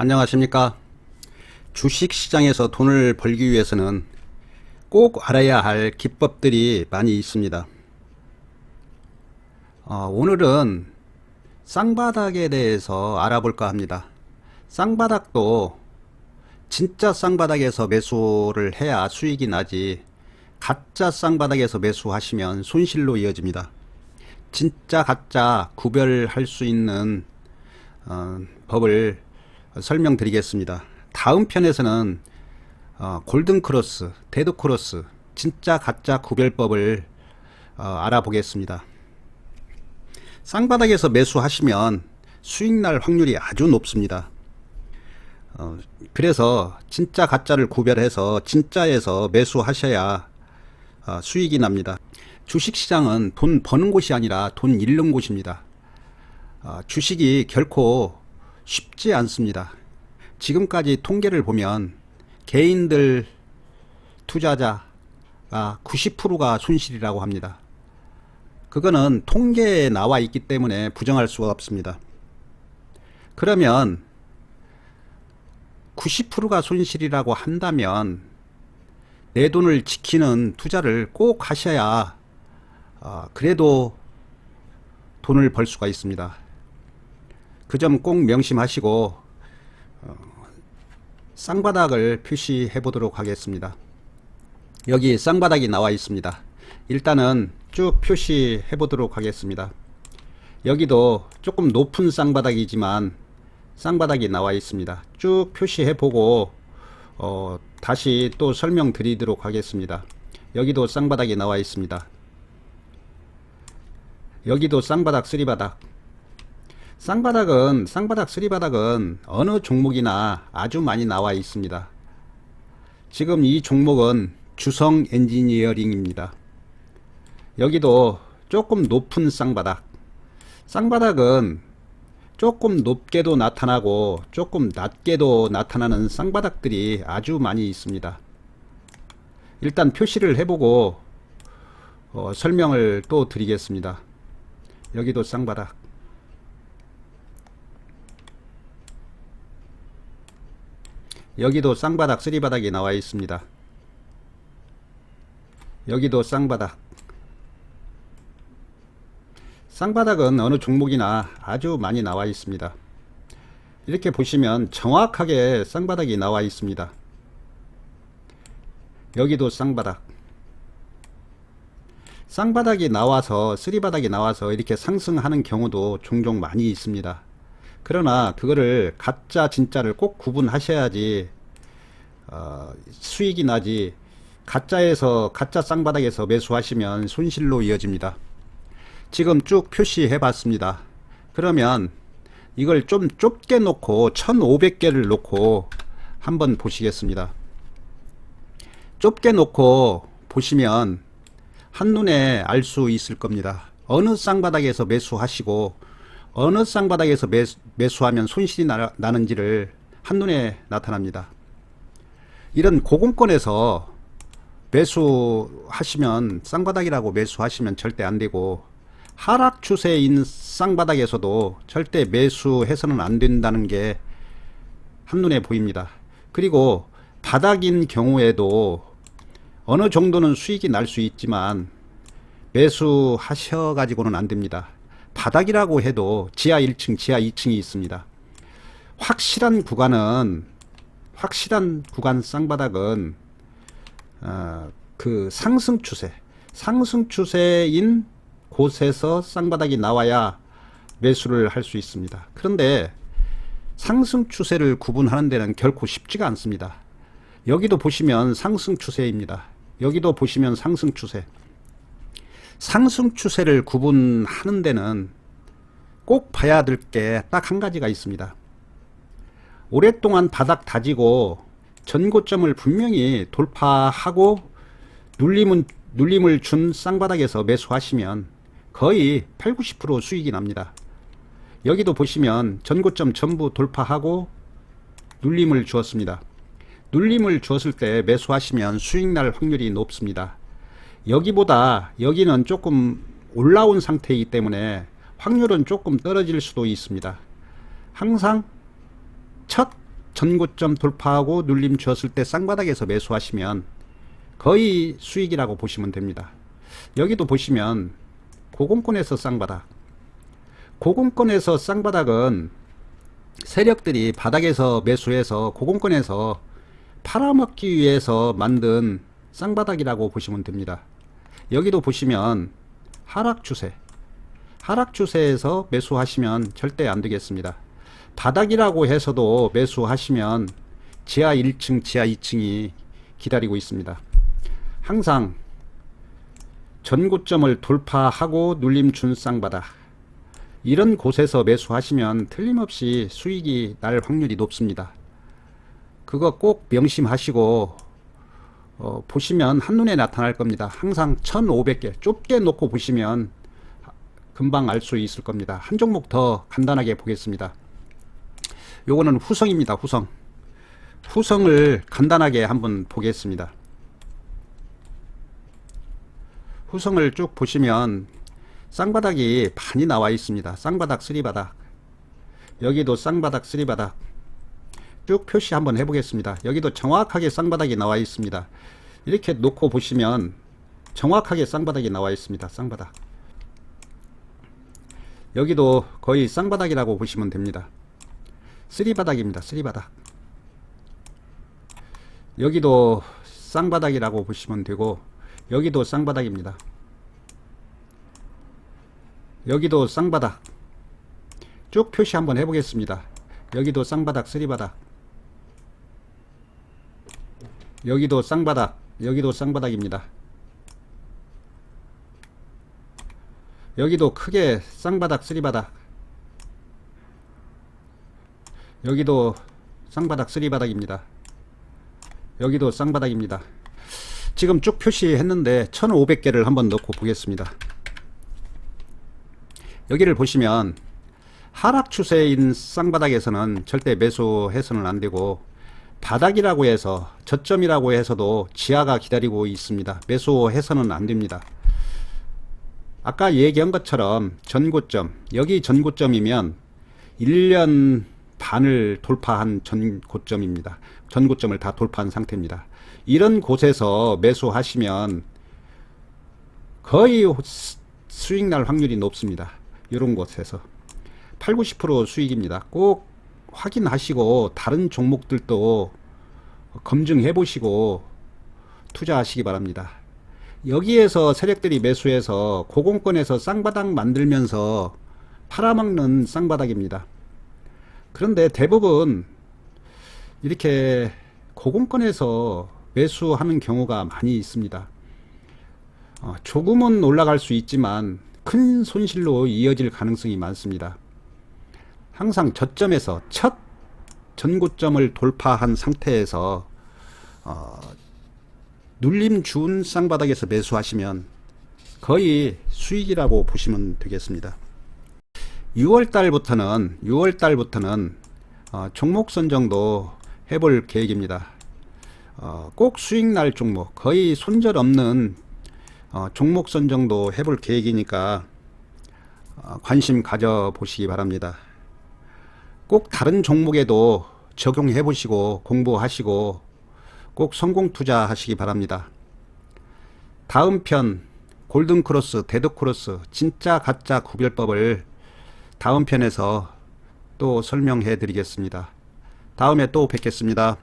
안녕하십니까. 주식 시장에서 돈을 벌기 위해서는 꼭 알아야 할 기법들이 많이 있습니다. 어, 오늘은 쌍바닥에 대해서 알아볼까 합니다. 쌍바닥도 진짜 쌍바닥에서 매수를 해야 수익이 나지 가짜 쌍바닥에서 매수하시면 손실로 이어집니다. 진짜 가짜 구별할 수 있는 어, 법을 설명드리겠습니다. 다음 편에서는 어, 골든 크로스, 데드 크로스, 진짜 가짜 구별법을 어, 알아보겠습니다. 쌍바닥에서 매수하시면 수익 날 확률이 아주 높습니다. 어, 그래서 진짜 가짜를 구별해서 진짜에서 매수하셔야 어, 수익이 납니다. 주식시장은 돈 버는 곳이 아니라 돈 잃는 곳입니다. 어, 주식이 결코 쉽지 않습니다. 지금까지 통계를 보면 개인들 투자자가 90%가 손실이라고 합니다. 그거는 통계에 나와 있기 때문에 부정할 수가 없습니다. 그러면 90%가 손실이라고 한다면 내 돈을 지키는 투자를 꼭 하셔야 어, 그래도 돈을 벌 수가 있습니다. 그 점 꼭 명심하시고 어, 쌍바닥을 표시해 보도록 하겠습니다. 여기 쌍바닥이 나와 있습니다. 일단은 쭉 표시해 보도록 하겠습니다. 여기도 조금 높은 쌍바닥이지만 쌍바닥이 나와 있습니다. 쭉 표시해 보고 어, 다시 또 설명드리도록 하겠습니다. 여기도 쌍바닥이 나와 있습니다. 여기도 쌍바닥, 쓰리바닥. 쌍바닥은 쌍바닥, 쓰리바닥은 어느 종목이나 아주 많이 나와 있습니다. 지금 이 종목은 주성 엔지니어링입니다. 여기도 조금 높은 쌍바닥. 쌍바닥은 조금 높게도 나타나고 조금 낮게도 나타나는 쌍바닥들이 아주 많이 있습니다. 일단 표시를 해보고 어, 설명을 또 드리겠습니다. 여기도 쌍바닥. 여기도 쌍바닥, 쓰리바닥이 나와 있습니다. 여기도 쌍바닥. 쌍바닥은 어느 종목이나 아주 많이 나와 있습니다. 이렇게 보시면 정확하게 쌍바닥이 나와 있습니다. 여기도 쌍바닥. 쌍바닥이 나와서 쓰리바닥이 나와서 이렇게 상승하는 경우도 종종 많이 있습니다. 그러나 그거를 가짜 진짜를 꼭 구분하셔야지 어, 수익이 나지 가짜에서 가짜 쌍바닥에서 매수하시면 손실로 이어집니다. 지금 쭉 표시해 봤습니다. 그러면 이걸 좀 좁게 놓고 1500개를 놓고 한번 보시겠습니다. 좁게 놓고 보시면 한눈에 알 수 있을 겁니다. 어느 쌍바닥에서 매수하시고 어느 쌍바닥에서 매수, 매수 하면 손실이 나, 나는지를 한눈에 나타납니다. 이런 고공권에서 매수하시면 쌍바닥이라고 매수하시면 절대 안 되고 하락 추세인 쌍바닥에서도 절대 매수해서는 안 된다는 게 한눈에 보입니다. 그리고 바닥인 경우에도 어느 정도는 수익이 날 수 있지만 매수하셔 가지고는 안 됩니다. 바닥이라고 해도 지하 1층, 지하 2층이 있습니다. 확실한 구간은 확실한 구간 쌍바닥은 어, 그 상승 추세, 상승 추세인 곳에서 쌍바닥이 나와야 매수를 할 수 있습니다. 그런데 상승 추세를 구분하는 데는 결코 쉽지가 않습니다. 여기도 보시면 상승 추세입니다. 여기도 보시면 상승 추세. 상승 추세를 구분하는 데는 꼭 봐야 될 게 딱 한 가지가 있습니다. 오랫동안 바닥 다지고 전고점을 분명히 돌파하고 눌림은, 눌림을 준 쌍바닥에서 매수하시면 거의 8, 90% 수익이 납니다. 여기도 보시면 전고점 전부 돌파하고 눌림을 주었습니다. 눌림을 주었을 때 매수하시면 수익 날 확률이 높습니다. 여기보다 여기는 조금 올라온 상태이기 때문에 확률은 조금 떨어질 수도 있습니다. 항상 첫 전고점 돌파하고 눌림 주었을 때 쌍바닥에서 매수하시면 거의 수익이라고 보시면 됩니다. 여기도 보시면 고공권에서 쌍바닥. 고공권에서 쌍바닥은 세력들이 바닥에서 매수해서 고공권에서 팔아먹기 위해서 만든 쌍바닥이라고 보시면 됩니다. 여기도 보시면 하락 추세. 하락 추세에서 매수하시면 절대 안 되겠습니다. 바닥이라고 해서도 매수하시면 지하 1층, 지하 2층이 기다리고 있습니다. 항상 전고점을 돌파하고 눌림 준 쌍바닥 이런 곳에서 매수하시면 틀림없이 수익이 날 확률이 높습니다. 그거 꼭 명심하시고 어, 보시면 한눈에 나타날 겁니다. 항상 1500개 좁게 놓고 보시면 금방 알 수 있을 겁니다. 한 종목 더 간단하게 보겠습니다. 요거는 후성입니다. 후성. 후성을 간단하게 한번 보겠습니다. 후성을 쭉 보시면 쌍바닥이 많이 나와 있습니다. 쌍바닥, 쓰리바닥. 여기도 쌍바닥, 쓰리바닥. 쭉 표시 한번 해보겠습니다. 여기도 정확하게 쌍바닥이 나와 있습니다. 이렇게 놓고 보시면 정확하게 쌍바닥이 나와 있습니다. 쌍바닥. 여기도 거의 쌍바닥이라고 보시면 됩니다. 쓰리바닥입니다. 쓰리바닥. 여기도 쌍바닥이라고 보시면 되고 여기도 쌍바닥입니다. 여기도 쌍바닥. 쭉 표시 한번 해보겠습니다. 여기도 쌍바닥, 쓰리바닥. 여기도 쌍바닥, 여기도 쌍바닥입니다. 여기도 크게 쌍바닥, 쓰리바닥. 여기도 쌍바닥, 쓰리바닥입니다. 여기도 쌍바닥입니다. 지금 쭉 표시했는데 1500개를 한번 넣고 보겠습니다. 여기를 보시면 하락 추세인 쌍바닥에서는 절대 매수해서는 안 되고 바닥이라고 해서 저점이라고 해서도 지하가 기다리고 있습니다. 매수해서는 안 됩니다. 아까 얘기한 것처럼 전고점 여기 전고점이면 1년 반을 돌파한 전고점입니다. 전고점을 다 돌파한 상태입니다. 이런 곳에서 매수하시면 거의 수익 날 확률이 높습니다. 이런 곳에서 8, 90% 수익입니다. 꼭 확인하시고 다른 종목들도 검증해 보시고 투자하시기 바랍니다. 여기에서 세력들이 매수해서 고공권에서 쌍바닥 만들면서 팔아먹는 쌍바닥입니다. 그런데 대부분 이렇게 고공권에서 매수하는 경우가 많이 있습니다. 어, 조금은 올라갈 수 있지만 큰 손실로 이어질 가능성이 많습니다. 항상 저점에서 첫 전고점을 돌파한 상태에서 어, 눌림 준 쌍바닥에서 매수하시면 거의 수익이라고 보시면 되겠습니다. 6월 달부터는 6월 달부터는 어, 종목 선정도 해볼 계획입니다. 어, 꼭 수익 날 종목 거의 손절 없는 어, 종목 선정도 해볼 계획이니까 어, 관심 가져 보시기 바랍니다. 꼭 다른 종목에도 적용해 보시고 공부하시고 꼭 성공 투자하시기 바랍니다. 다음 편 골든 크로스, 데드 크로스, 진짜 가짜 구별법을 다음 편에서 또 설명해 드리겠습니다. 다음에 또 뵙겠습니다.